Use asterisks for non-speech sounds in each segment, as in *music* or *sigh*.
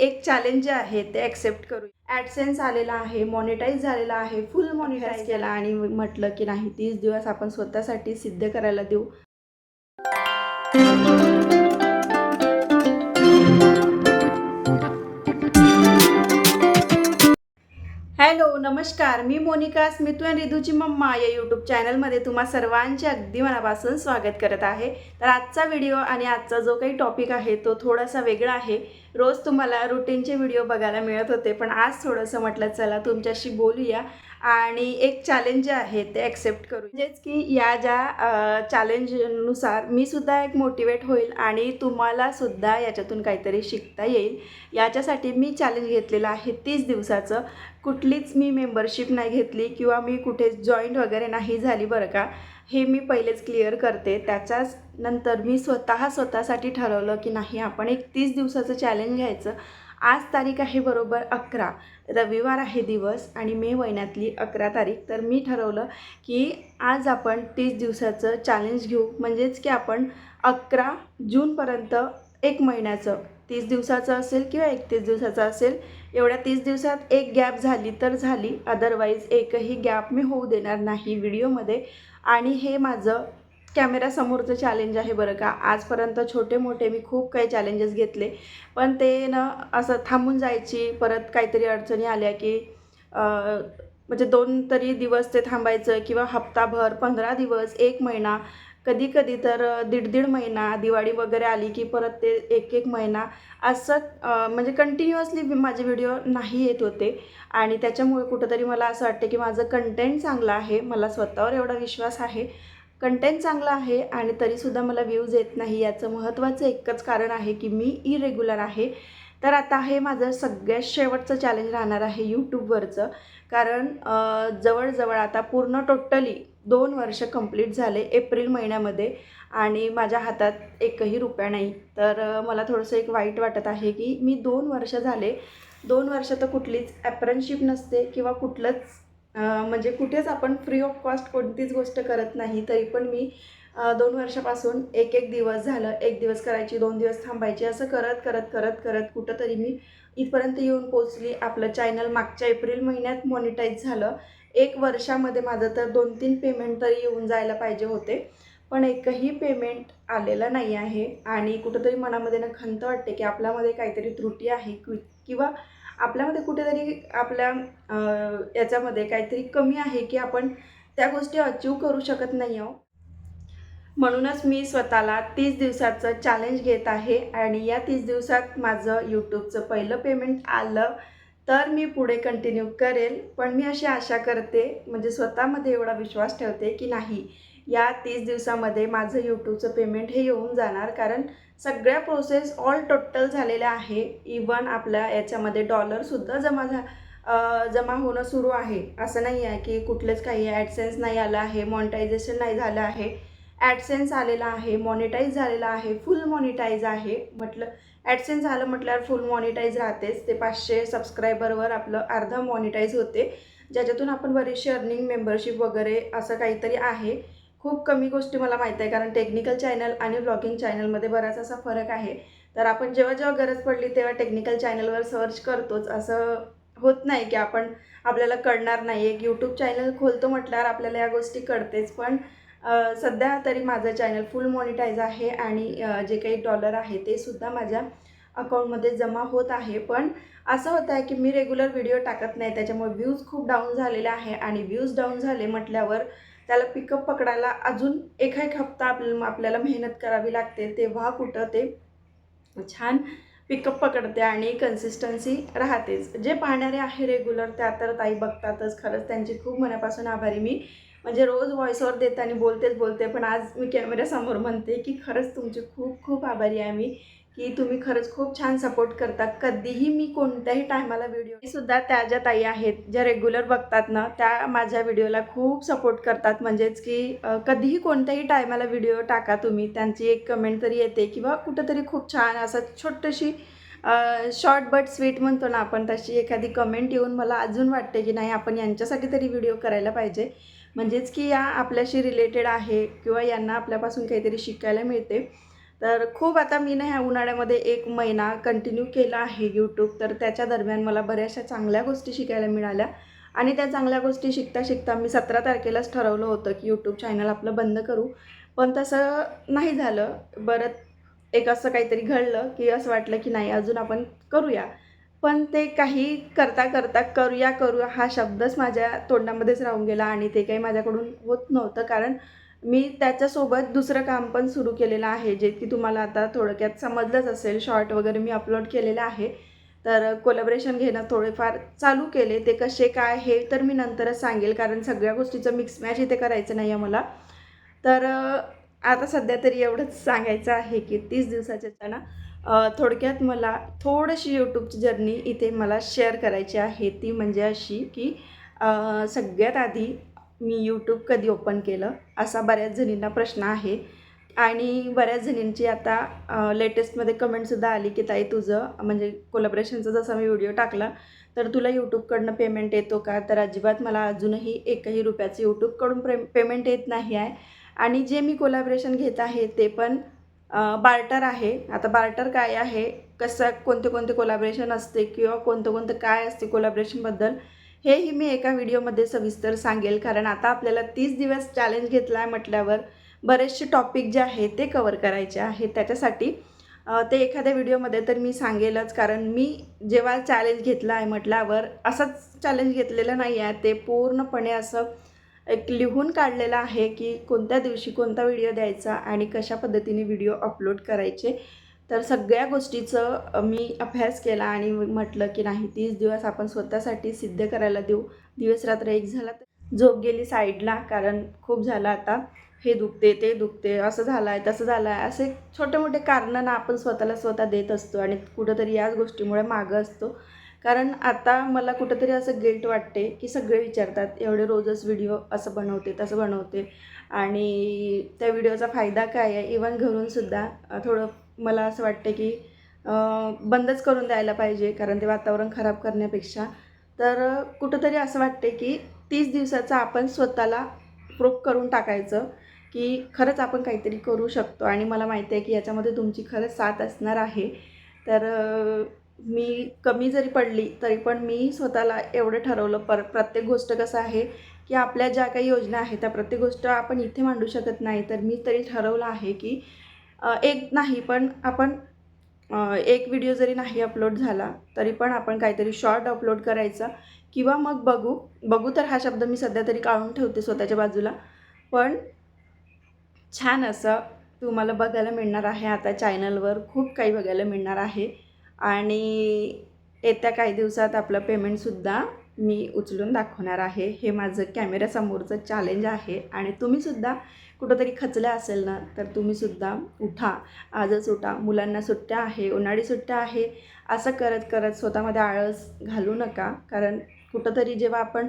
एक चॅलेंज जे आहे ते ॲक्सेप्ट करू. ॲडसेन्स आलेला आहे मॉनिटाईज झालेला आहे फुल मॉनिटाईज केला आणि म्हटलं की नाही तीस दिवस आपण स्वतःसाठी सिद्ध करायला देऊ. हॅलो नमस्कार. मी मोनिका स्मितू अँड रिधूची मम्मा या यूट्यूब चॅनलमध्ये तुम्हा सर्वांचे अगदी मनापासून स्वागत करत आहे. तर आजचा व्हिडिओ आणि आजचा जो काही टॉपिक आहे तो थोडासा वेगळा आहे. रोज तुम्हाला रुटीनचे व्हिडिओ बघायला मिळत होते पण आज थोडंसं म्हटलं चला तुमच्याशी बोलूया. आणि एक चॅलेंज जे आहे ते ॲक्सेप्ट करू. म्हणजेच की या ज्या चॅलेंजनुसार मी सुद्धा एक मोटिवेट होईल आणि तुम्हाला सुद्धा याच्यातून काहीतरी शिकता येईल. याच्यासाठी मी चॅलेंज घेतलेलं आहे तीस दिवसाचं. कुठलीच मी मेंबरशिप नाही घेतली किंवा मी कुठे जॉईंट वगैरे नाही झाली बरं का हे मी पहिलेच क्लिअर करते. त्याच्याच नंतर मी स्वतः स्वतःसाठी ठरवलं की नाही आपण एक तीस दिवसाचं चॅलेंज घ्यायचं. आज तारीख आहे बरोबर अकरा. रविवार आहे दिवस आणि मे महिन्यातली अकरा तारीख. तर मी ठरवलं की आज आपण तीस दिवसाचं चॅलेंज घेऊ. म्हणजेच की आपण अकरा जूनपर्यंत एक महिन्याचं तीस दिवसाचं असेल किंवा एकतीस दिवसाचं असेल एवढ्या तीस दिवसात एक गॅप झाली तर झाली. अदरवाईज एकही गॅप मी होऊ देणार नाही व्हिडिओमध्ये. आणि हे माझं कॅमेरासमोरचं चॅलेंज आहे बरं का. आजपर्यंत छोटे मोठे मी खूप काही चॅलेंजेस घेतले. पण ते न असं थांबून जायची परत काहीतरी अडचणी आल्या की म्हणजे दोन तरी दिवस ते थांबायचं किंवा हप्ताभर पंधरा दिवस एक महिना कधी कधी तर दीड दीड महिना दिवाळी वगैरे आली की परत ते एक एक महिना असं म्हणजे कंटिन्युअसली माझे व्हिडिओ नाही येत होते. आणि त्याच्यामुळे कुठंतरी मला असं वाटतं की माझं कंटेंट चांगलं आहे मला स्वतःवर एवढा विश्वास आहे. कंटेंट चांगला आहे आणि तरीसुद्धा मला व्ह्यूज येत नाही याचं महत्त्वाचं एकच कारण आहे की मी इरेग्युलर आहे. तर आता हे माझं सगळ्यात शेवटचं चॅलेंज राहणार आहे यूट्यूबवरचं कारण जवळजवळ आता पूर्ण टोटली दोन वर्ष कंप्लीट झाले एप्रिल महिन्यामध्ये आणि माझ्या हातात एकही रुपया नाही. तर मला थोडंसं एक वाईट वाटत आहे की मी दोन वर्ष झाले दोन वर्ष तर कुठलीच ॲप्रनशिप नसते किंवा कुठलंच म्हणजे कुठेच आपण फ्री ऑफ कॉस्ट कोणतीच गोष्ट करत नाही तरी पण मी दोन वर्षापासून एक एक दिवस झालं एक दिवस करायची दोन दिवस थांबायची असं करत करत करत करत कुठंतरी मी इथपर्यंत येऊन पोचली आपलं चॅनल मागच्या एप्रिल महिन्यात मॉनिटाईज झालं. एक वर्षामध्ये माझं तर दोन तीन पेमेंट तरी येऊन जायला पाहिजे होते. पण एकही पेमेंट आलेलं नाही आहे. आणि कुठंतरी मनामध्ये ना खंत वाटते की आपल्यामध्ये काहीतरी त्रुटी आहे कि- किंवा आपल्यामध्ये कुठेतरी आपल्या याच्यामध्ये काहीतरी कमी आहे की आपण त्या गोष्टी अचीव करू शकत नाही आहो. म्हणूनच मी स्वतःला तीस दिवसाचं चॅलेंज घेत आहे आणि या तीस दिवसात माझं यूट्यूबचं पहिलं पेमेंट आलं तर मी पुढे कंटिन्यू करेल. पण मी अशी आशा करते म्हणजे स्वतःमध्ये एवढा विश्वास ठेवते की नाही या तीस दिवसामध्ये माझं यूट्यूबचं पेमेंट हे येऊन जाणार. कारण सगळ्या प्रोसेस ऑल टोटल झालेल्या आहे. इवन आपल्या याच्यामध्ये डॉलरसुद्धा जमा झा जमा होणं सुरू आहे. असं नाही आहे की कुठलंच काही ॲडसेन्स नाही आलं आहे मॉनिटायझेशन नाही झालं आहे. ॲडसेन्स आलेला आहे मॉनिटाईज झालेला आहे फुल मॉनिटाईज आहे. म्हटलं ॲडसेन्स झालं म्हटल्यावर फुल मॉनिटाईज राहतेच. ते पाचशे सबस्क्रायबरवर आपलं अर्धा मॉनिटाईज होते. ज्याच्यातून आपण बरीचशी अर्निंग मेंबरशिप वगैरे असं काहीतरी आहे. खूप कमी गोष्टी मला माहीत आहे कारण टेक्निकल चॅनल आणि ब्लॉगिंग चॅनलमध्ये बराच असा फरक आहे. तर आपण जेव्हा जेव्हा गरज पडली तेव्हा टेक्निकल चॅनलवर सर्च करतोच. असं होत नाही की आपण आपल्याला कळणार नाही एक यूट्यूब चॅनल खोलतो म्हटल्यावर आपल्याला या गोष्टी कळतेच. पण सध्या तरी माझं चॅनल फुल मॉनिटाईज आहे आणि जे काही डॉलर आहे ते सुद्धा माझ्या अकाउंटमध्ये जमा होत आहे. पण असं होतं आहे की मी रेग्युलर व्हिडिओ टाकत नाही. त्याच्यामुळे व्ह्यूज खूप डाऊन झालेले आहे. आणि व्ह्यूज डाऊन झाले म्हटल्यावर त्याला पिकअप पकडायला अजून एक एक हप्ता आपल्याला आपल्याला मेहनत करावी लागते तेव्हा कुठं ते छान पिकअप पकडते आणि कन्सिस्टन्सी राहतेच. जे पाहणारे आहे रेग्युलर त्या तर ताई बघतातच. खरंच त्यांची खूप मनापासून आभारी मी. म्हणजे रोज व्हॉइसवर देते आणि बोलतेच बोलते पण आज मी कॅमेऱ्यासमोर म्हणते की खरंच तुमचे खूप खूप आभारी आहे मी की तुम्ही खरंच खूप छान सपोर्ट करता. कधीही मी कोणत्याही टायमाला व्हिडिओ सुद्धा त्या ज्या ताई आहेत ज्या रेग्युलर बघतात ना त्या माझ्या व्हिडिओला खूप सपोर्ट करतात. म्हणजेच की कधीही कोणत्याही टायमाला व्हिडिओ टाका तुम्ही. त्यांची एक कमेंट तरी येते किंवा कुठंतरी खूप छान असं छोटीशी शॉर्ट बट स्वीट म्हणतो ना आपण तशी एखादी कमेंट येऊन मला अजून वाटते की नाही आपण यांच्यासाठी तरी व्हिडिओ करायला पाहिजे. म्हणजेच की या आपल्याशी रिलेटेड आहे किंवा यांना आपल्यापासून काहीतरी शिकायला मिळते. तर खूप आता मी ना ह्या उन्हाळ्यामध्ये एक महिना कंटिन्यू केला आहे यूट्यूब तर त्याच्या दरम्यान मला बऱ्याचशा चांगल्या गोष्टी शिकायला मिळाल्या. आणि त्या चांगल्या गोष्टी शिकता शिकता मी सतरा तारखेलाच ठरवलं होतं की यूट्यूब चॅनल आपलं बंद करू. पण तसं नाही झालं. बरं एक असं काहीतरी घडलं की असं वाटलं की नाही अजून आपण करूया. पण ते काही करता करता करूया करूया हा शब्दच माझ्या तोंडामध्येच राहून गेला आणि ते काही माझ्याकडून होत नव्हतं. कारण मी त्याच्यासोबत दुसरं काम पण सुरू केलेलं आहे जे की तुम्हाला आता थोडक्यात समजलंच असेल. शॉर्ट वगैरे मी अपलोड केलेलं आहे. तर कोलॅबरेशन घेणं थोडेफार चालू केले. ते कसे काय हे तर मी नंतरच सांगेल कारण सगळ्या गोष्टीचं मिक्स मॅच इथे करायचं नाही आहे मला. तर आता सध्या तरी एवढंच सांगायचं आहे की तीस दिवसाच्या त्यांना थोडक्यात मला थोडीशी यूट्यूबची जर्नी इथे मला शेअर करायची आहे. ती म्हणजे अशी की सगळ्यात आधी मी यूट्यूब कधी ओपन केलं असा बऱ्याच जणींना प्रश्न आहे. आणि बऱ्याच जणींची आता लेटेस्टमध्ये कमेंटसुद्धा आली की ताई तुझं म्हणजे कोलॅबरेशनचा जसा मी व्हिडिओ टाकला तर तुला यूट्यूबकडनं पेमेंट येतो का? तर अजिबात मला अजूनही एकही रुपयाचं यूट्यूबकडून प्रे पेमेंट येत नाही आहे. आणि जे मी कोलॅबरेशन घेत आहे ते पण बार्टर आहे. आता बार्टर काय आहे? कसं कोणते कोणते कोलॅबरेशन असते किंवा कोणतं कोणतं काय असते कोलॅबरेशनबद्दल हेही मी एका व्हिडिओमध्ये सविस्तर सांगेल कारण आता आपल्याला तीस दिवस चॅलेंज घेतला आहे म्हटल्यावर बरेचसे टॉपिक जे आहे ते कवर करायचे आहेत त्याच्यासाठी ते एखाद्या व्हिडिओमध्ये तर मी सांगेलच कारण मी जेव्हा चॅलेंज घेतला आहे म्हटल्यावर असंच चॅलेंज घेतलेलं नाही आहे. ते पूर्णपणे असं एक लिहून काढलेलं आहे की कोणत्या दिवशी कोणता व्हिडिओ द्यायचा आणि कशा पद्धतीने व्हिडिओ अपलोड करायचे. तर सगळ्या गोष्टीचं मी अभ्यास केला आणि म्हटलं की नाही तीस दिवस आपण स्वतःसाठी सिद्ध करायला देऊ. दिवस रात्र एक झाला तर झोप गेली साईडला कारण खूप झालं आता. हे दुखते ते दुखते असं झालं आहे तसं झालं आहे असे छोटे मोठे कारणं ना आपण स्वतःला स्वतः देत असतो आणि कुठंतरी याच गोष्टीमुळे मागं असतो. कारण आता मला कुठंतरी असं गिल्ट वाटते की सगळे विचारतात एवढे रोजच व्हिडिओ असं बनवते तसं बनवते आणि त्या व्हिडिओचा फायदा काय आहे? इवन घरूनसुद्धा थोडं मला असं वाटतं की बंदच करून द्यायला पाहिजे कारण ते वातावरण खराब करण्यापेक्षा. तर कुठंतरी असं वाटते की तीस दिवसाचं आपण स्वतःला प्रूफ करून टाकायचं की खरंच आपण काहीतरी करू शकतो. आणि मला माहिती आहे की याच्यामध्ये तुमची खरंच साथ असणार आहे. तर मी कमी जरी पडली तरी पण मी स्वतःला एवढं ठरवलं. पर प्रत्येक गोष्ट कसं आहे की आपल्या ज्या काही योजना आहेत त्या प्रत्येक गोष्ट आपण इथे मांडू शकत नाही. तर मी तरी ठरवलं आहे की एक नाही पण आपण एक व्हिडिओ जरी नाही अपलोड झाला तरी पण आपण काहीतरी शॉर्ट अपलोड करायचा. किंवा मग बघू. बघू तर हा शब्द मी सध्या तरी काढून ठेवते स्वतःच्या बाजूला. पण छान असं तुम्हाला बघायला मिळणार आहे. आता चॅनलवर खूप काही बघायला मिळणार आहे. आणि येत्या काही दिवसात आपलं पेमेंटसुद्धा मी उचलून दाखवणार आहे. हे माझं कॅमेऱ्यासमोरचं चॅलेंज आहे. आणि तुम्हीसुद्धा कुठंतरी खचलं असेल ना तर तुम्हीसुद्धा उठा. आजच उठा. मुलांना सुट्ट्या आहे उन्हाळी सुट्ट्या आहे. असं करत करत स्वतःमध्ये आळस घालू नका. कारण कुठंतरी जेव्हा आपण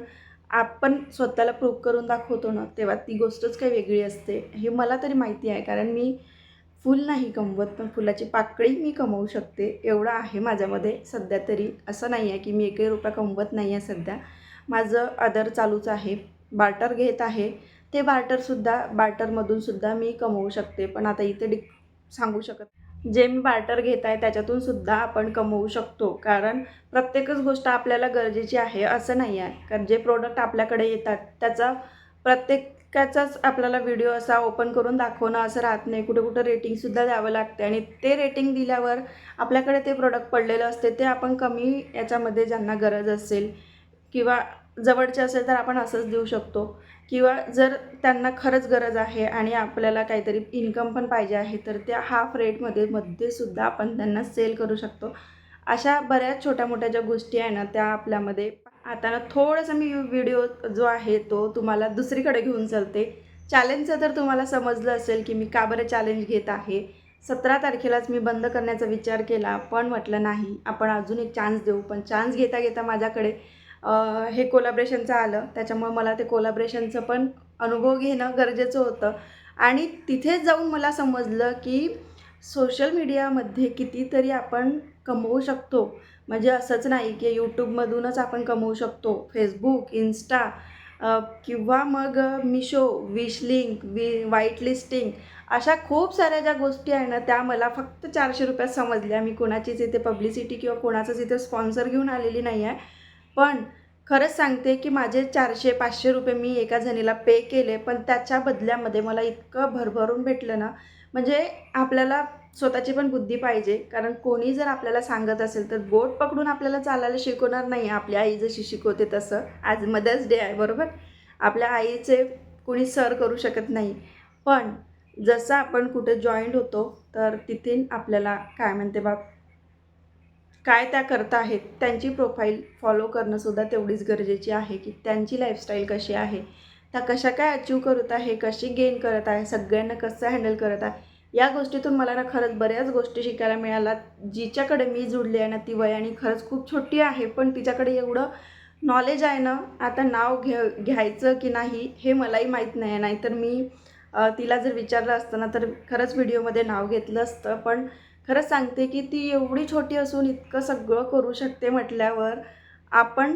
आपण स्वतःला प्रूव्ह करून दाखवतो ना तेव्हा ती गोष्टच काही वेगळी असते. हे मला तरी माहिती आहे. कारण मी फुल नाही कमवत पण फुलाची पाकळी मी कमवू शकते. एवढं आहे माझ्यामध्ये. सध्या तरी असं नाही आहे की मी एकही रुपया कमवत नाही आहे सध्या. माझं अदर चालूच आहे. बार्टर घेत आहे. ते बार्टरसुद्धा बार्टरमधूनसुद्धा मी कमवू शकते पण आता इथे डिक सांगू शकत जे मी बार्टर घेत आहे त्याच्यातूनसुद्धा आपण कमवू शकतो. कारण प्रत्येकच गोष्ट आपल्याला गरजेची आहे असं नाही आहे. कारण जे प्रोडक्ट आपल्याकडे येतात त्याचा प्रत्येक त्याचाच आपल्याला व्हिडिओ असा ओपन करून दाखवणं असं राहत नाही. कुठे कुठं रेटिंगसुद्धा द्यावं लागते आणि ते रेटिंग दिल्यावर आपल्याकडे ते प्रोडक्ट पडलेलं असते ते आपण कमी याच्यामध्ये ज्यांना गरज असेल किंवा जवळचे असेल तर आपण असंच देऊ शकतो. किंवा जर त्यांना खरंच गरज आहे आणि आपल्याला काहीतरी इन्कम पण पाहिजे आहे तर त्या हाफ रेटमध्ये मध्ये सुद्धा आपण त्यांना सेल करू शकतो. अशा बऱ्याच छोट्या मोठ्या ज्या गोष्टी आहे ना त्या आपल्यामध्ये आता ना थोडंसं मी व्हिडिओ जो आहे तो तुम्हाला दुसरीकडे घेऊन चालते. चॅलेंजचं तर तुम्हाला समजलं असेल की मी का बरं चॅलेंज घेत आहे? सतरा तारखेलाच मी बंद करण्याचा विचार केला पण म्हटलं नाही. आपण अजून एक चान्स देऊ पण चान्स घेता घेता माझ्याकडे हे कोलाब्रेशनचं आलं. त्याच्यामुळे मला ते कोलाब्रेशनचं पण अनुभव घेणं गरजेचं होतं. आणि तिथे जाऊन मला समजलं की सोशल मीडियामध्ये कितीतरी आपण कमवू शकतो. म्हणजे असंच नाही की यूट्यूबमधूनच आपण कमवू शकतो. फेसबुक इन्स्टा किंवा मग मिशो विश लिंक वि वाईट लिस्टिंग अशा खूप साऱ्या ज्या गोष्टी आहे ना त्या मला फक्त चारशे रुपयात समजल्या. मी कोणाचीच इथे पब्लिसिटी किंवा कोणाचंच इथे स्पॉन्सर घेऊन आलेली नाही आहे. पण खरंच सांगते की माझे चारशे पाचशे रुपये मी एका जणीला पे केले पण त्याच्या बदल्यामध्ये मला इतकं भरभरून भेटलं ना. म्हणजे आपल्याला स्वतःची पण बुद्धी पाहिजे. कारण कोणी जर आपल्याला सांगत असेल तर बोट पकडून आपल्याला चालायला शिकवणार नाही. आपली आई जशी शिकवते तसं. आज मदर्स डे आहे बरोबर? आपल्या आईचे कोणी सर करू शकत नाही. पण जसं आपण कुठे जॉईंट होतो तर तिथे आपल्याला काय म्हणते बाप? काय त्या करता आहेत त्यांची प्रोफाईल फॉलो करणंसुद्धा तेवढीच गरजेची आहे की त्यांची लाईफस्टाईल कशी आहे? त्या कशा काय अचीव करत आहे कशी गेन करत आहे सगळ्यांना कसं हँडल करत आहे? या गोष्टीतून मला ना खरंच बऱ्याच गोष्टी शिकायला मिळाल्या. जिच्याकडे मी जुडले आहे ना ती वयाने खरंच खूप छोटी आहे पण तिच्याकडे एवढं नॉलेज आहे ना आता नाव घे घ्यायचं की नाही हे मलाही माहीत नाही. आहे नाहीतर मी तिला जर विचारलं असतं ना तर खरंच व्हिडिओमध्ये नाव घेतलं असतं. पण खरंच सांगते की ती एवढी छोटी असून इतकं सगळं करू शकते म्हटल्यावर आपण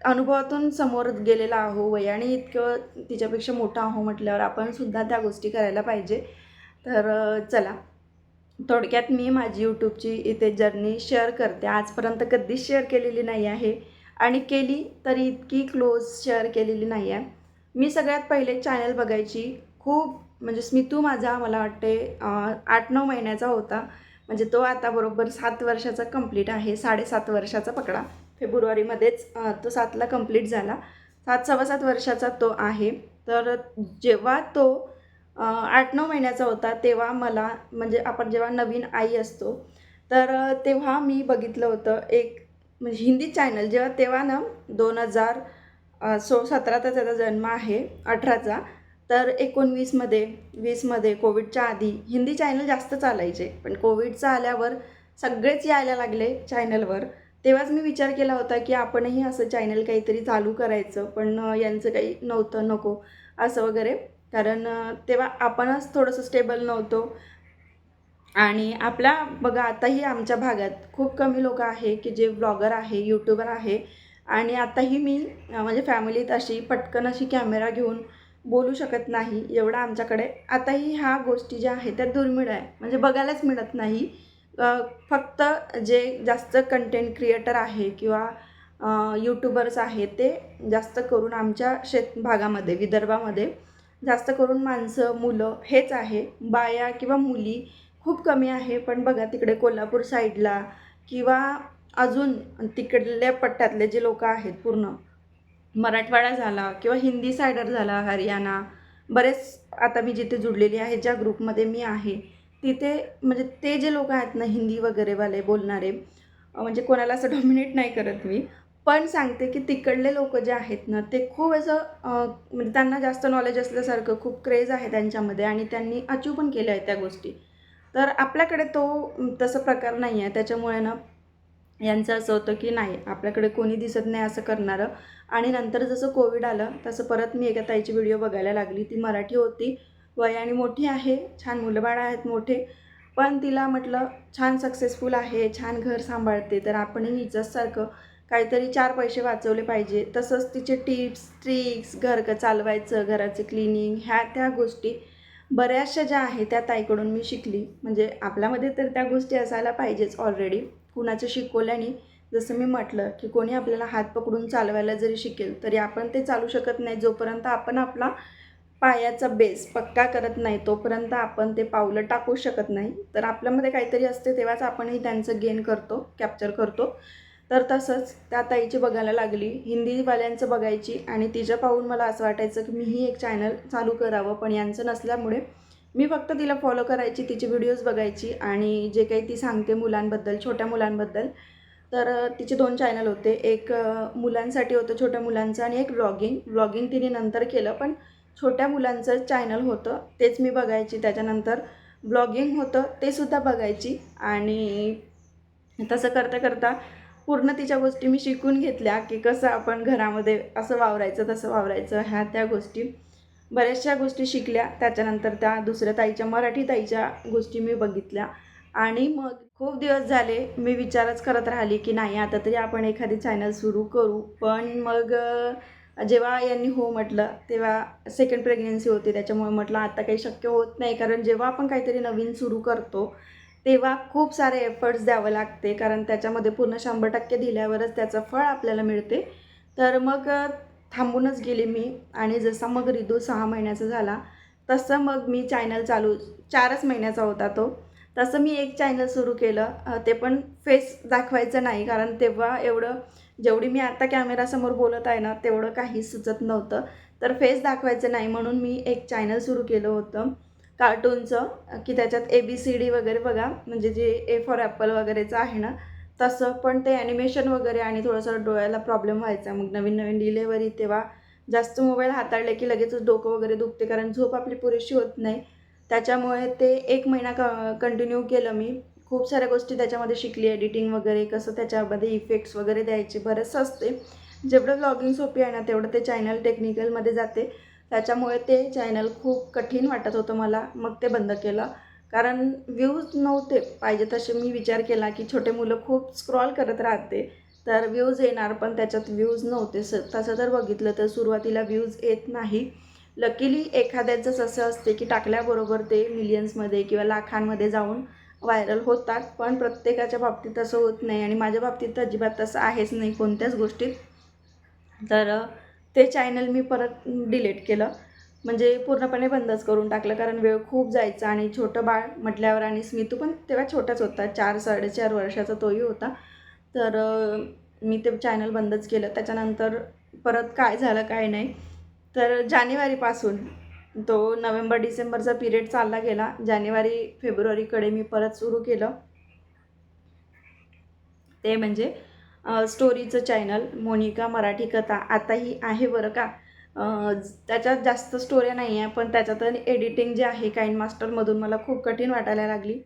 अनुभवातून समोर गेलेला आहो वयाने इतकं तिच्यापेक्षा मोठा आहो म्हटल्यावर आपण सुद्धा त्या गोष्टी करायला पाहिजे. तर चला. थोडक्यात मी माझी यूट्यूबची इथे जर्नी शेअर करते. आजपर्यंत कधीच शेअर केलेली नाही आहे. आणि केली तरी इतकी क्लोज शेअर केलेली नाही आहे मी सगळ्यात पहिले चॅनल बघायची. खूप म्हणजे स्मितू माझा मला वाटते आठ नऊ महिन्याचा होता. म्हणजे तो आता बरोबर सात वर्षाचा कंप्लीट आहे. साडेसात वर्षाचा पकडा. फेब्रुवारीमध्येच तो सातला कंप्लीट झाला. सात सव्वा सात वर्षाचा तो आहे. तर जेव्हा तो आठ नऊ महिन्याचा होता तेव्हा मला म्हणजे आपण जेव्हा नवीन आई असतो तर तेव्हा मी बघितलं होतं एक म्हणजे हिंदी चॅनल जेव्हा तेव्हा ना दोन हजार सो सतराचा त्याचा जन्म आहे अठराचा. तर एकोणवीसमध्ये वीसमध्ये कोविडच्या आधी हिंदी चॅनल जास्त चालायचे. पण कोविडचं आल्यावर सगळेच यायला लागले चॅनलवर. तेव्हाच मी विचार केला होता की आपणही असं चॅनल काहीतरी चालू करायचं पण यांचं काही नव्हतं नको असं वगैरे. कारण तेव्हा आपणच थोडंसं स्टेबल नव्हतो. आणि आपल्या बघा आताही आमच्या भागात खूप कमी लोक आहे की जे ब्लॉगर आहे यूट्यूबर आहे. आणि आताही मी म्हणजे फॅमिलीत अशी पटकन अशी कॅमेरा घेऊन बोलू शकत नाही एवढा आमच्याकडे. आताही ह्या गोष्टी ज्या आहेत त्या दुर्मिळ आहे. म्हणजे बघायलाच मिळत नाही. फक्त जे जास्त कंटेंट क्रिएटर आहे किंवा यूट्यूबर्स आहे ते जास्त करून आमच्या शेत भागामध्ये विदर्भामध्ये जास्त करून माणसं मुलं हेच आहे. बाया किंवा मुली खूप कमी आहे. पण बघा तिकडे कोल्हापूर साईडला किंवा अजून तिकडल्या पट्ट्यातले जे लोक आहेत पूर्ण मराठवाडा झाला किंवा हिंदी सायडर झाला हरियाणा बरेच आता मी जिथे जुडलेली आहे ज्या ग्रुपमध्ये मी आहे तिथे म्हणजे ते जे लोक आहेत ना हिंदी वगैरेवाले बोलणारे म्हणजे कोणाला असं डॉमिनेट नाही करत मी पण सांगते की तिकडले लोक जे आहेत ना ते खूप असं म्हणजे त्यांना जास्त नॉलेज असल्यासारखं खूप क्रेज आहे त्यांच्यामध्ये आणि त्यांनी अचीव पण केल्या आहेत त्या गोष्टी. तर आपल्याकडे तो तसं प्रकार नाही आहे त्याच्यामुळे ना यांचं असं होतं की नाही आपल्याकडे कोणी दिसत नाही असं करणारं. आणि नंतर जसं कोविड आलं तसं परत मी एका ताईची व्हिडिओ बघायला लागली. ती मराठी होती. वयाने मोठी आहे छान मुलंबाळं आहेत मोठे पण तिला म्हटलं छान सक्सेसफुल आहे छान घर सांभाळते तर आपणही हिच्यासारखं काहीतरी चार पैसे वाचवले पाहिजे. तसंच तिचे टिप्स ट्रिक्स घर क चालवायचं घराचे क्लिनिंग ह्या त्या गोष्टी बऱ्याचशा ज्या आहेत त्या ताईकडून मी शिकली. म्हणजे आपल्यामध्ये तर त्या गोष्टी असायला पाहिजेच ऑलरेडी कुणाचं शिकवल्याने जसं मी म्हटलं की कोणी आपल्याला हात पकडून चालवायला जरी शिकेल तरी आपण ते चालू शकत नाही. जोपर्यंत आपण आपला पायाचा बेस पक्का करत नाही तोपर्यंत आपण ते पावलं टाकू शकत नाही. तर आपल्यामध्ये काहीतरी असते तेव्हाच आपणही त्यांचं गेन करतो कॅप्चर करतो. तर तसंच त्या ताईची बघायला लागली. हिंदीवाल्यांचं बघायची आणि तिचं पाहून मला असं वाटायचं की मीही एक चॅनल चालू करावं पण यांचं नसल्यामुळे मी फक्त तिला फॉलो करायची तिचे व्हिडिओज बघायची आणि जे काही ती सांगते मुलांबद्दल छोट्या मुलांबद्दल. तर तिचे दोन चॅनल होते. एक मुलांसाठी होतं छोट्या मुलांचं आणि एक व्लॉगिंग व्लॉगिंग तिने नंतर केलं पण छोट्या मुलांचं चॅनल होतं तेच मी बघायची. त्याच्यानंतर ब्लॉगिंग होतं ते सुद्धा बघायची. आणि तसं करता करता पूर्ण तिच्या गोष्टी मी शिकून घेतल्या की कसं आपण घरामध्ये असं वावरायचं तसं वावरायचं ह्या त्या गोष्टी. बऱ्याचशा गोष्टी शिकल्या. त्याच्यानंतर त्या दुसऱ्या ताईच्या मराठी ताईच्या गोष्टी मी बघितल्या. आणि मग खूप दिवस झाले मी विचारच करत राहिली की नाही आता तरी आपण एखादी चॅनल सुरू करू. पण मग जेव्हा यांनी हो म्हटलं तेव्हा सेकंड प्रेग्नन्सी होती. त्याच्यामुळे म्हटलं आता काही शक्य होत नाही. कारण जेव्हा आपण काहीतरी नवीन सुरू करतो तेव्हा खूप सारे एफर्ट्स द्यावं लागते. कारण त्याच्यामध्ये पूर्ण शंभर टक्के दिल्यावरच त्याचं फळ आपल्याला मिळते. तर मग थांबूनच गेले मी. आणि जसा मग रिदू सहा महिन्याचा झाला तसं मग मी चॅनल चालू चारच महिन्याचा होता तो. तसं मी एक चॅनल सुरू केलं. ते पण फेस दाखवायचं नाही. कारण तेव्हा एवढं जेवढी मी आता कॅमेरासमोर बोलत आहे ना तेवढं काही सुचत नव्हतं. तर फेस दाखवायचं नाही म्हणून मी एक चॅनल सुरू केलं होतं. कार्टूनचं की त्याच्यात ए बी सी डी वगैरे बघा. म्हणजे जे ए फॉर ॲपल वगैरेचं आहे ना तसं. पण ते ॲनिमेशन वगैरे आणि थोडंसं डोळ्याला प्रॉब्लेम व्हायचा. मग नवीन नवीन डिलेवरी तेव्हा जास्त मोबाईल हाताळले की लगेचच डोकं वगैरे दुखते कारण झोप आपली पुरेशी होत नाही. त्याच्यामुळे ते एक महिना क कंटिन्यू केलं मी. खूप साऱ्या गोष्टी त्याच्यामध्ये शिकली एडिटिंग वगैरे कसं त्याच्यामध्ये इफेक्ट्स वगैरे द्यायचे बरंचसं असते. जेवढं ब्लॉगिंग सोपी आहे ना तेवढं ते चॅनल टेक्निकलमध्ये जाते. त्याच्यामुळे ते चॅनल खूप कठीण वाटत होतं मला. मग ते बंद केलं. कारण व्ह्यूज नव्हते पाहिजे तसे. मी विचार केला की छोटे मुलं खूप स्क्रॉल करत राहते. तर व्ह्यूज येणार पण त्याच्यात व्ह्यूज नव्हते. स तसं जर बघितलं तर सुरुवातीला व्ह्यूज येत नाही. लकीली एखाद्याचंच असं असते की टाकल्याबरोबर ते मिलियन्समध्ये किंवा लाखांमध्ये जाऊन व्हायरल होतात पण प्रत्येकाच्या बाबतीत असं होत नाही आणि माझ्या बाबतीत तर अजिबात तसं आहेच नाही कोणत्याच गोष्टीत. तर ते चॅनल मी परत डिलीट केलं. म्हणजे पूर्णपणे बंदच करून टाकलं कारण वेळ खूप जायचा आणि छोटं बाळ म्हटल्यावर आणि स्मितू पण तेव्हा छोटाच होता चार साडेचार वर्षाचा तोही होता. तर मी ते चॅनल बंदच केलं. त्याच्यानंतर परत काय झालं काय नाही. तर जानेवारीपासून तो नोव्हेंबर डिसेंबरचा पिरियड चालला गेला. जानेवारी फेब्रुवारीकडे मी परत सुरू केलं. ते म्हणजे स्टोरीचं चॅनल मोनिका मराठी कथा. आताही आहे बरं का? त्याच्यात जास्त स्टोऱ्या नाही आहे पण त्याच्यात एडिटिंग जे आहे काइंड मास्टरमधून मला खूप कठीण वाटायला लागली.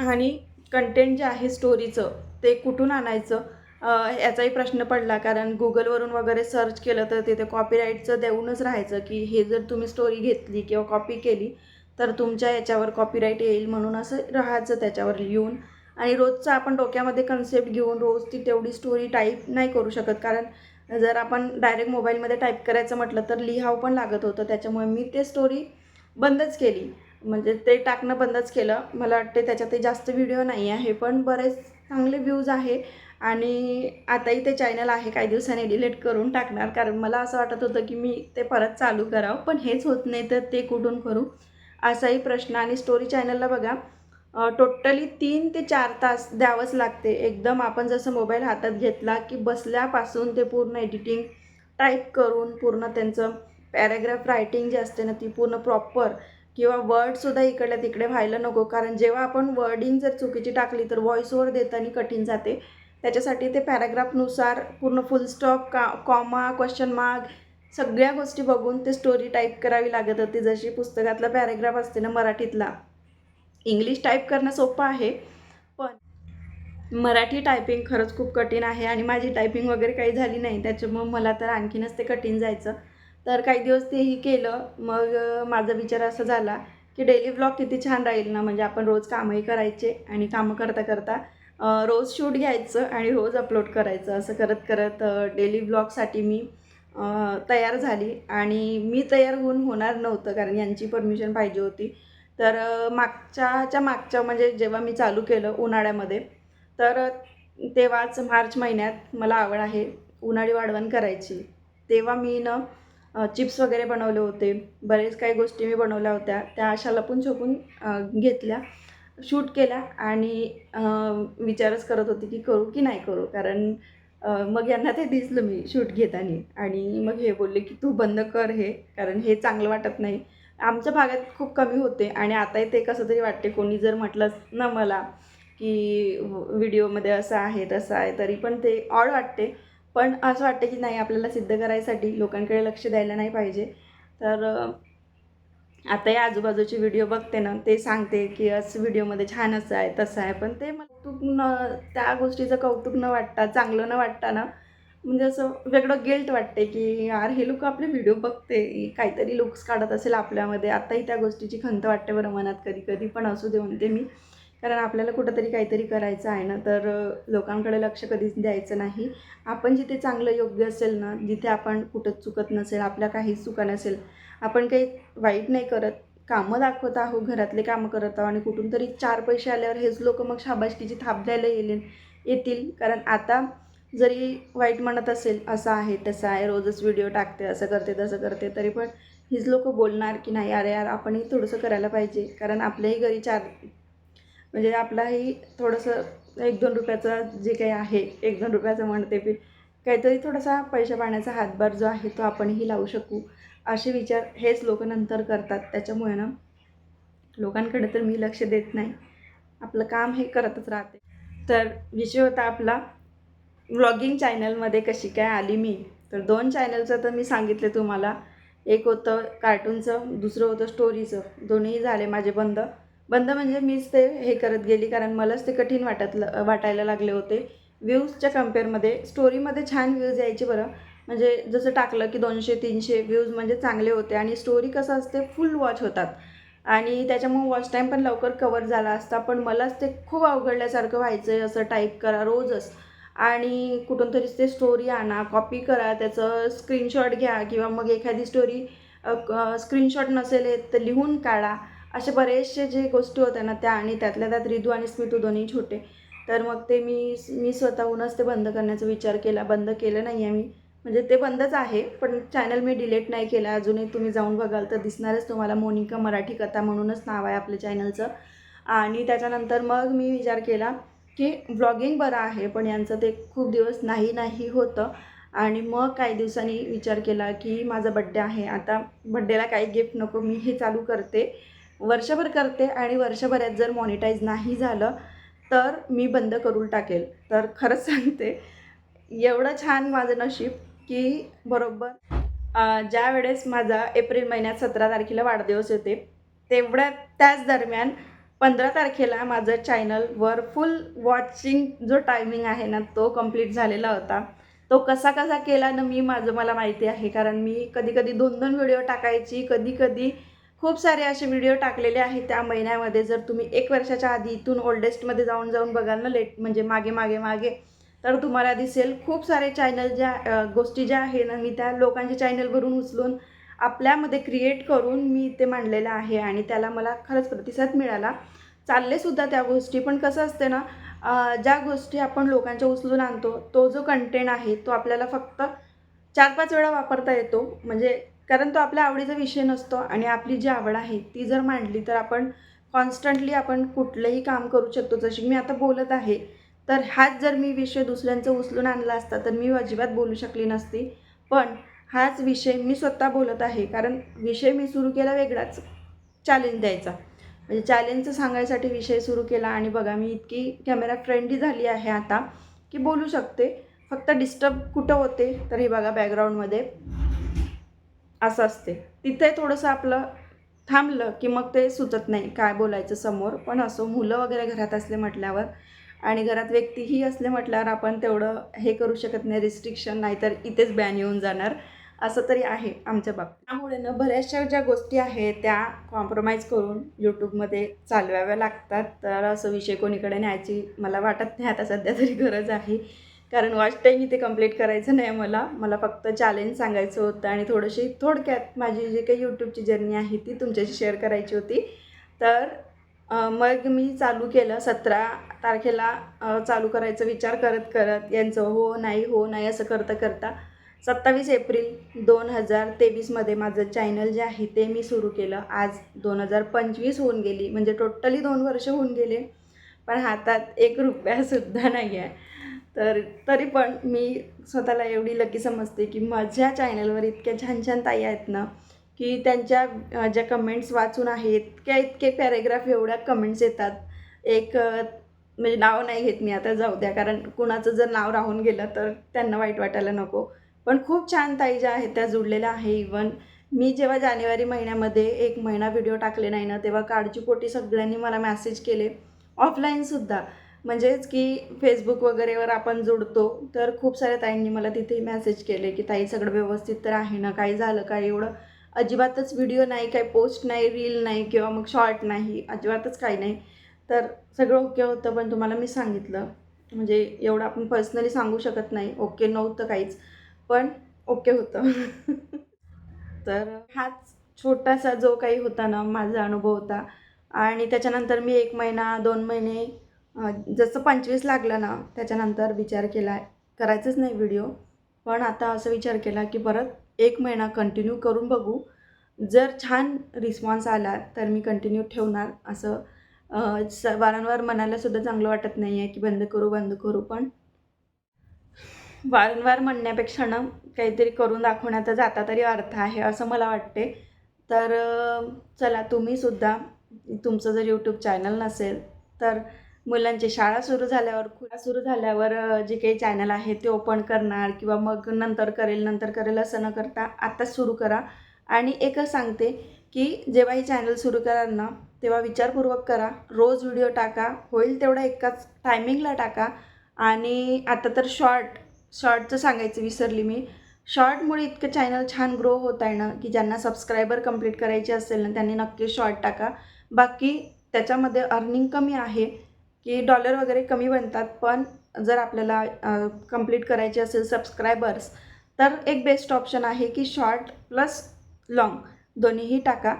आणि कंटेंट जे आहे स्टोरीचं ते कुठून आणायचं? याचाही प्रश्न पडला. कारण गुगलवरून वगैरे सर्च केलं तर तिथे कॉपीराईटचं देऊनच राहायचं की हे जर तुम्ही स्टोरी घेतली किंवा कॉपी केली तर तुमच्या याच्यावर कॉपीराईट येईल म्हणून असं राहायचं त्याच्यावर लिहून. आणि रोजचं आपण डोक्यामध्ये कन्सेप्ट घेऊन रोज ती तेवढी स्टोरी टाईप नाही करू शकत. कारण जर आपण डायरेक्ट मोबाईलमध्ये टाईप करायचं म्हटलं तर लिहावं पण लागत होतं. त्याच्यामुळे मी ते स्टोरी बंदच केली. म्हणजे ते टाकणं बंदच केलं. मला वाटते त्याच्यात जास्त व्हिडिओ नाही आहे पण बरेच चांगले व्ह्यूज आहे. आणि आताही ते चॅनल आहे काही दिवसांनी डिलीट करून टाकणार. कारण मला असं वाटत होतं की मी ते परत चालू करावं पण हेच होत नाही तर ते कुठून करू असाही प्रश्न. आणि स्टोरी चॅनलला बघा टोटली तीन ते चार तास द्यावंच लागते. एकदम आपण जसं मोबाईल हातात घेतला की बसल्यापासून ते पूर्ण एडिटिंग टाईप करून पूर्ण त्यांचं पॅराग्राफ रायटिंग जी असते ना ती पूर्ण प्रॉपर किंवा वर्डसुद्धा इकडल्या तिकडे व्हायला नको. कारण जेव्हा आपण वर्डिंग जर चुकीची टाकली तर व्हॉइस ओव्हर देताना कठीण जाते. त्याच्यासाठी ते पॅराग्राफनुसार पूर्ण फुल स्टॉप का कॉमा क्वेश्चन मार्क सगळ्या गोष्टी बघून ते स्टोरी टाईप करावी लागत होती. जशी पुस्तकातला पॅराग्राफ असते ना मराठीतला. इंग्लिश टाईप करणं सोपं आहे पण मराठी टायपिंग खरंच खूप कठीण आहे आणि माझी टायपिंग वगैरे काही झाली नाही त्याच्यामुळं मला तर आणखीनच ते कठीण जायचं. तर काही दिवस तेही केलं. मग माझा विचार असा झाला की डेली ब्लॉग किती छान राहील ना? म्हणजे आपण रोज कामही करायचे आणि कामं करता करता रोज शूट घ्यायचं आणि रोज अपलोड करायचं. असं करत करत डेली ब्लॉगसाठी मी तयार झाली. आणि मी तयार होऊन होणार नव्हतं कारण यांची परमिशन पाहिजे होती. तर मागच्याच्या मागच्या म्हणजे जेव्हा मी चालू केलं उन्हाळ्यामध्ये तर तेव्हाच मार्च महिन्यात मला आवड आहे उन्हाळी वाढवण करायची. तेव्हा मी न चिप्स वगैरे बनवले होते. बरेच काही गोष्टी मी बनवल्या होत्या. त्या अशा लपून छपून घेतल्या. शूट केला आणि विचारच करत होती की करू की नाही करू? कारण मग यांना ते दिसलं मी शूट घेताना. आणि मग हे बोलले की तू बंद कर हे कारण हे चांगलं वाटत नाही. आमच्या भागात खूप कमी होते आणि आताही ते कसं तरी वाटते. कोणी जर म्हटलं ना मला की व्हिडिओमध्ये असं आहे तसं आहे तरी पण ते ऑड वाटते. पण असं वाटते की नाही आपल्याला सिद्ध करायसाठी लोकांकडे लक्ष द्यायला नाही पाहिजे. तर आता या आजूबाजूचे व्हिडिओ बघते ना ते सांगते की असं व्हिडिओमध्ये छान असं आहे तसं आहे. पण ते कौतुक न त्या गोष्टीचं कौतुक न वाटता चांगलं न वाटता ना म्हणजे असं वेगळं गिल्ट वाटते की यार हे लोक आपले व्हिडिओ बघते काहीतरी लुक्स काढत असेल आपल्यामध्ये. आताही त्या गोष्टीची खंत वाटते बरं मनात कधी कधी पण असू दे म्हणते मी. कारण आपल्याला कुठंतरी काहीतरी करायचं आहे ना तर लोकांकडे लक्ष कधीच द्यायचं नाही. आपण जिथे चांगलं योग्य असेल ना जिथे आपण कुठं चुकत नसेल आपल्या काहीच चुका नसेल आपण काही वाईट नाही करत. कामं दाखवत आहो घरातले कामं करत आहो आणि कुठून तरी चार पैसे आल्यावर हेच लोक मग शाबाशकीची थाप द्यायला येईल येतील. कारण आता जरी वाईट म्हणत असेल असं आहे तसं आहे रोजच व्हिडिओ टाकते असं करते तसं करते तरी पण हीच लोक बोलणार की नाही अरे यार आपणही थोडंसं करायला पाहिजे. कारण आपल्याही घरी चार म्हणजे आपलाही थोडंसं एक दोन रुपयाचं जे काही आहे एक दोन रुपयाचं म्हणते पी काहीतरी थोडासा पैशा पाण्याचा हातभार जो आहे तो आपणही लावू शकू. असे विचार हेच लोक नंतर करतात. त्याच्यामुळे ना लोकांकडे तर मी लक्ष देत नाही. आपलं काम हे करतच राहते. तर विषय होता आपला व्लॉगिंग चॅनलमध्ये कशी काय आली मी? तर दोन चॅनलचं तर मी सांगितले तुम्हाला. एक होतं कार्टूनचं दुसरं होतं स्टोरीचं. दोन्ही झाले माझे बंद. बंद म्हणजे मीच ते हे करत गेली कारण मलाच ते कठीण वाटत वाटायला लागले होते. व्ह्यूजच्या कम्पेअरमध्ये स्टोरीमध्ये छान व्ह्यूज यायचे बरं. म्हणजे जसं टाकलं की दोनशे तीनशे व्ह्यूज म्हणजे चांगले होते आणि स्टोरी कसं असते फुल वॉच होतात. आणि त्याच्यामुळे वॉच टाईम पण लवकर कवर झाला असता पण मलाच ते खूप अवघडल्यासारखं व्हायचं आहे असं टाईप करा रोजच. आणि कुठून तरीच ते स्टोरी आणा कॉपी करा त्याचं स्क्रीनशॉट घ्या किंवा मग एखादी स्टोरी स्क्रीनशॉट नसेल तर लिहून काढा. असे बरेचसे जे गोष्टी होत्या ना त्या आणि त्यातल्या त्यात रिदू आणि स्मितू दोन्ही छोटे. तर मग ते मी मी स्वतःहूनच ते बंद करण्याचा विचार केला. बंद केलं नाही आहे मी. म्हणजे ते बंदच आहे पण चॅनल मी डिलीट नाही केला. अजूनही तुम्ही जाऊन बघाल तर दिसणारच तुम्हाला मोनिका मराठी कथा म्हणूनच नाव आहे आपल्या चॅनलचं आणि त्याच्यानंतर मग मी विचार केला की ब्लॉगिंग बरं आहे पण यांचं ते खूप दिवस नाही नाही होतं. आणि मग काही दिवसांनी विचार केला की माझा बड्डे आहे. आता बड्डेला काही गिफ्ट नको मी हे चालू करते. वर्षभर करते आणि वर्षभरात जर मॉनिटाईज नाही झालं तर मी बंद करून टाकेल. तर खरंच सांगते एवढं छान माझं नशीब की बरोबर ज्या वेळेस माझा एप्रिल महिन्यात सतरा तारखेला वाढदिवस होते तेवढ्या त्याच दरम्यान पंधरा तारखेला माझं चॅनलवर फुल वॉचिंग जो टायमिंग आहे ना तो कंप्लीट झालेला होता. तो कसा कसा केला ना मी माझं मला माहिती आहे. कारण मी कधी कधी दोन दोन व्हिडिओ टाकायची कधी कधी खूप सारे असे व्हिडिओ टाकलेले आहेत त्या महिन्यामध्ये. जर तुम्ही एक वर्षाच्या आधी इथून ओल्डेस्टमध्ये जाऊन जाऊन बघाल ना लेट म्हणजे मागे मागे मागे तर तुम्हाला दिसेल खूप सारे चॅनल ज्या गोष्टी ज्या आहे ना मी त्या लोकांचे चॅनलवरून उचलून आपल्यामध्ये क्रिएट करून मी ते मांडलेलं आहे आणि त्याला मला खरंच प्रतिसाद मिळाला. चालले सुद्धा त्या गोष्टी. पण कसं असते ना ज्या गोष्टी आपण लोकांच्या उचलून आणतो तो जो कंटेंट आहे तो आपल्याला फक्त चार पाच वेळा वापरता येतो. म्हणजे कारण तो आपल्या आवडीचा विषय नसतो आणि आपली जी आवड आहे ती जर मांडली तर आपण कॉन्स्टंटली आपण कुठलंही काम करू शकतो. जशी मी आता बोलत आहे तर हाच जर मी विषय दुसऱ्यांचा उचलून आणला असता तर मी अजिबात बोलू शकली नसती. पण हाच विषय मी स्वतः बोलत आहे कारण विषय मी सुरू केला वेगळाच चॅलेंज द्यायचा. म्हणजे चॅलेंजचं सांगायसाठी विषय सुरू केला आणि बघा मी इतकी कॅमेरा फ्रेंडली झाली आहे आता की बोलू शकते. फक्त डिस्टर्ब कुठं होते तर हे बघा बॅकग्राऊंडमध्ये असं असते. तिथे थोडंसं आपलं थांबलं की मग ते सुचत नाही काय बोलायचं समोर. पण असो मुलं वगैरे घरात असले म्हटल्यावर आणि घरात व्यक्तीही असले म्हटल्यावर आपण तेवढं हे करू शकत नाही रिस्ट्रिक्शन नाहीतर इथेच बॅन येऊन जाणार. असं तरी आहे आमच्या बाबतीत. त्यामुळे ना बऱ्याचशा ज्या गोष्टी आहेत त्या कॉम्प्रोमाइज करून यूट्यूबमध्ये चालवाव्या लागतात. तर असं विषय कोणीकडे न्यायची मला वाटत नाही. आता सध्या तरी गरज आहे. कारण वॉच टाईम इथे कंप्लीट करायचं नाही मला. मला फक्त चॅलेंज सांगायचं होतं आणि थोडीशी थोडक्यात माझी जी काही यूट्यूबची जर्नी आहे ती तुमच्याशी शेअर करायची होती. तर मग मी चालू केलं. सतरा तारखेला चालू करायचा विचार करत करत यांचं हो नाही हो नाही असं करता करता सत्तावीस एप्रिल दोन हजार तेवीसमध्ये माझं चॅनल जे आहे ते मी सुरू केलं. आज दोन हजार पंचवीस होऊन गेली. म्हणजे टोटली दोन वर्ष होऊन गेले. पण हातात एक रुपयासुद्धा नाही आहे. तर तरी पण मी स्वतःला एवढी लकी समजते की माझ्या चॅनलवर इतक्या छान छान ताई आहेत ना की त्यांच्या ज्या कमेंट्स वाचून आहेत इतक्या इतके पॅरेग्राफ एवढ्या कमेंट्स येतात. एक म्हणजे नाव नाही घेत मी आता जाऊ द्या कारण कुणाचं जर नाव राहून गेलं तर त्यांना वाईट वाटायला नको. पण खूप छान ताई ज्या आहेत त्या जुडलेल्या आहे. इवन मी जेव्हा जानेवारी महिन्यामध्ये एक महिना व्हिडिओ टाकले नाही ना तेव्हा काळजीपोटी सगळ्यांनी मला मॅसेज केले. ऑफलाईनसुद्धा म्हणजेच की फेसबुक वगैरेवर आपण जोडतो तर खूप साऱ्या ताईंनी मला तिथे मेसेज केले की ताई सगळं व्यवस्थित तर आहे ना? काही झालं काय एवढं अजिबातच व्हिडिओ नाही काही पोस्ट नाही रील नाही किंवा मग शॉर्ट नाही अजिबातच काही नाही. तर सगळं ओके होतं पण तुम्हाला मी सांगितलं. म्हणजे एवढं आपण पर्सनली सांगू शकत नाही. ओके नव्हतं काहीच पण ओके होतं. *laughs* तर हाच छोटासा जो काही होता ना माझा अनुभव होता. आणि त्याच्यानंतर मी एक महिना दोन महिने जसं पंचवीस लागलं ना त्याच्यानंतर विचार केला करायचंच नाही व्हिडिओ पण आता असं विचार केला की परत एक महिना कंटिन्यू करून बघू. जर छान रिस्पॉन्स आला तर मी कंटिन्यू ठेवणार. असं स वारंवार मनालासुद्धा चांगलं वाटत नाही आहे की बंद करू बंद करू. पण वारंवार म्हणण्यापेक्षा ना काहीतरी करून दाखवण्याचा जाता तरी अर्थ आहे असं मला वाटते. तर चला तुम्हीसुद्धा तुमचं जर यूट्यूब चॅनल नसेल तर मुलांची शाळा सुरू झाल्यावर खुला सुरू झाल्यावर जे काही चॅनल आहे ते ओपन करणार किंवा मग नंतर करेल नंतर करेल असं न करता आत्ताच सुरू करा. आणि एकच सांगते की जेव्हा हे चॅनल सुरू कराल ना तेव्हा विचारपूर्वक करा. रोज व्हिडिओ टाका. होईल तेवढा एकाच टायमिंगला टाका. आणि आता तर शॉर्ट शॉर्टचं सांगायचं विसरली मी. शॉर्टमुळे इतकं चॅनल छान ग्रो होत आहे ना की ज्यांना सबस्क्रायबर कंप्लीट करायचे असेल ना त्यांनी नक्की शॉर्ट टाका. बाकी त्याच्यामध्ये अर्निंग कमी आहे. की डॉलर वगैरे कमी बनतात पण जर आपल्याला कंप्लीट करायचे असेल सबस्क्रायबर्स तर एक बेस्ट ऑप्शन आहे की शॉर्ट प्लस लाँग दोन्हीही टाका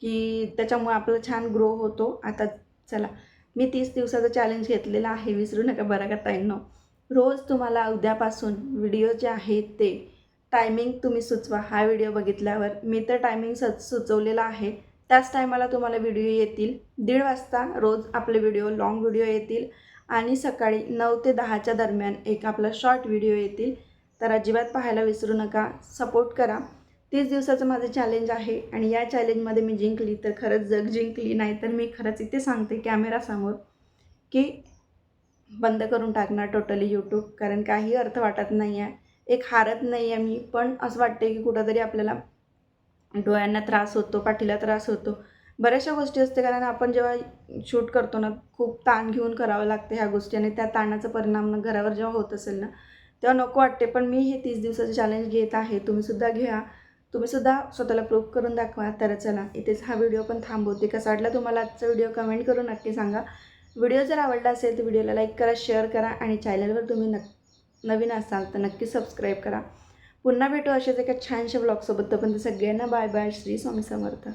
की त्याच्यामुळे आपलं छान ग्रो होतो. आता चला मी तीस दिवसाचं चॅलेंज घेतलेलं आहे विसरू नका बरं का ताईंनो. रोज तुम्हाला उद्यापासून व्हिडिओ जे आहेत ते टायमिंग तुम्ही सुचवा. हा व्हिडिओ बघितल्यावर मी तर टायमिंग स सुचवलेला आहे. त्याच टायमाला तुम्हाला व्हिडिओ येतील. दीड वाजता रोज आपले व्हिडिओ लाँग व्हिडिओ येतील. आणि सकाळी नऊ ते दहाच्या दरम्यान एक आपला शॉर्ट व्हिडिओ येतील. तर अजिबात पाहायला विसरू नका. सपोर्ट करा. तीस दिवसाचं माझं चॅलेंज आहे आणि या चॅलेंजमध्ये मी जिंकली तर खरंच जग जिंकली. नाही तर मी खरंच इथे सांगते कॅमेरासमोर की बंद करून टाकणार टोटली यूट्यूब कारण काही अर्थ वाटत नाही आहे एक हारत नाही आहे मी. पण असं वाटते की कुठंतरी आपल्याला डोळ्यांना त्रास होतो पाठीला त्रास होतो. बऱ्याचशा गोष्टी असते कारण आपण जेव्हा शूट करतो ना खूप ताण घेऊन करावं लागते ह्या गोष्टी आणि त्या ताणाचा परिणाम ना घरावर जेव्हा होत असेल ना तेव्हा नको वाटते. पण मी हे तीस दिवसाचं चॅलेंज घेत आहे. तुम्हीसुद्धा घ्या. तुम्हीसुद्धा स्वतःला प्रूफ करून दाखवा. तर चला इथेच हा व्हिडिओ पण थांबवते. कसा वाटला तुम्हाला आजचा व्हिडिओ कमेंट करून नक्की सांगा. व्हिडिओ जर आवडला असेल तर व्हिडिओला लाईक करा शेअर करा आणि चॅनलवर तुम्ही नक नवीन असाल तर नक्की सबस्क्राईब करा. पुन्हा भेटू असेच एका छानशा ब्लॉगसोबत तोपर्यंत सगळ्यांना बाय बाय श्री स्वामी समर्थ.